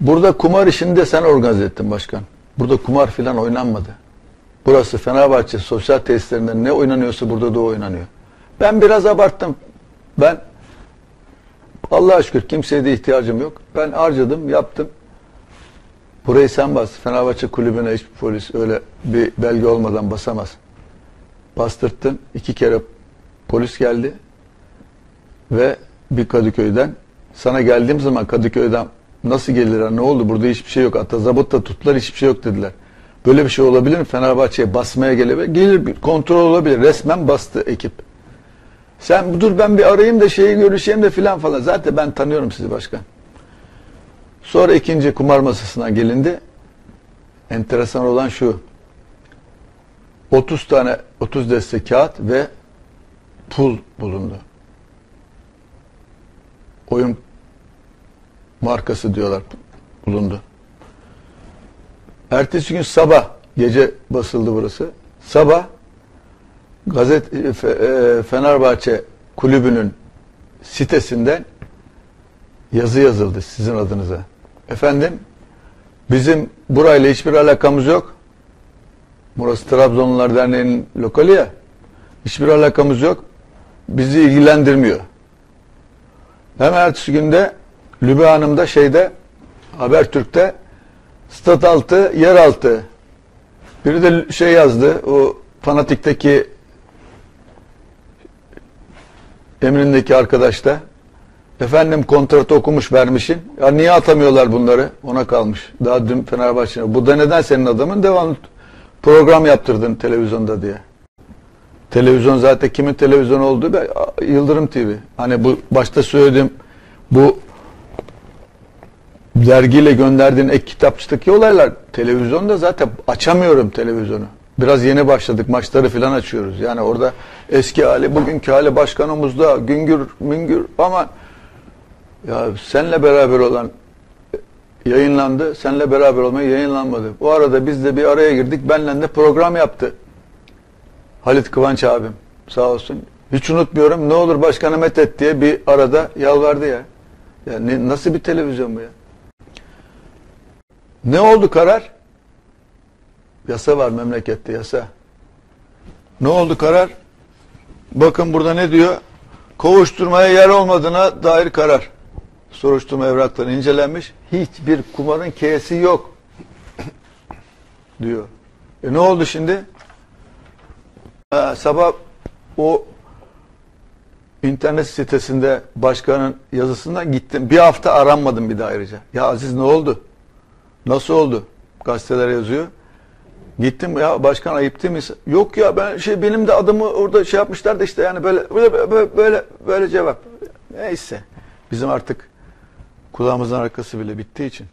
Burada kumar işini de sen organize ettin başkan. Burada kumar filan oynanmadı. Burası Fenerbahçe sosyal tesislerinde ne oynanıyorsa burada da oynanıyor. Ben biraz abarttım. Ben Allah'a şükür kimseye de ihtiyacım yok. Ben harcadım, yaptım. Burayı sen bas. Fenerbahçe kulübüne hiçbir polis öyle bir belge olmadan basamaz. Bastırttın. iki kere polis geldi. Ve bir Kadıköy'den. Sana geldiğim zaman Kadıköy'den nasıl gelirler, ne oldu? Burada hiçbir şey yok. Hatta zabıtta tuttular, hiçbir şey yok dediler. Böyle bir şey olabilir mi? Fenerbahçe'ye basmaya gelebilir. Gelir kontrol olabilir. Resmen bastı ekip. Sen dur ben bir arayayım da şeyi görüşeyim de filan falan. Zaten ben tanıyorum sizi başkan. Sonra ikinci kumar masasına gelindi. Enteresan olan şu. 30 tane 30 deste kağıt ve pul bulundu. Oyun markası diyorlar bulundu. Ertesi gün sabah gece basıldı burası. Sabah gazet e, e, Fenerbahçe kulübünün sitesinden yazı yazıldı sizin adınıza. Efendim bizim burayla hiçbir alakamız yok. Burası Trabzonlular Derneği'nin lokali ya. Hiçbir alakamız yok. Bizi ilgilendirmiyor. Hemen ertesi günde Lübe Hanım da şeyde Habertürk'te stat altı, yer altı. Biri de şey yazdı. O fanatikteki emrindeki arkadaş da efendim kontratı okumuş vermişin. Ya niye atamıyorlar bunları? Ona kalmış. Daha dün Fenerbahçe'ne. Bu da neden senin adamın? Devamlı program yaptırdın televizyonda diye. Televizyon zaten kimin televizyon olduğu be- Yıldırım TV. Hani bu başta söylediğim bu dergiyle gönderdiğin ek kitapçıdaki olaylar televizyonda zaten açamıyorum televizyonu. Biraz yeni başladık maçları falan açıyoruz. Yani orada eski hali bugünkü hali başkanımızda güngür müngür ama ya senle beraber olan yayınlandı. Senle beraber olmayı yayınlanmadı. Bu arada biz de bir araya girdik. Benle de program yaptı. Halit Kıvanç abim sağ olsun. Hiç unutmuyorum. Ne olur başkanı met et diye bir arada yalvardı ya. Ya ne, nasıl bir televizyon bu ya? Ne oldu karar? Yasa var memlekette yasa. Ne oldu karar? Bakın burada ne diyor? Kovuşturmaya yer olmadığına dair karar. Soruşturma evrakları incelenmiş. Hiçbir kumarın k'si yok. diyor. E ne oldu şimdi? Ha, sabah o internet sitesinde başkanın yazısından gittim. Bir hafta aranmadım bir daha ayrıca. Ya Aziz ne oldu? Nasıl oldu? Gazeteler yazıyor. Gittim ya başkan ayıp değil mi? Yok ya ben şey benim de adımı orada şey yapmışlar da işte yani böyle böyle böyle böyle, böyle cevap. Neyse. Bizim artık kulağımızın arkası bile bittiği için.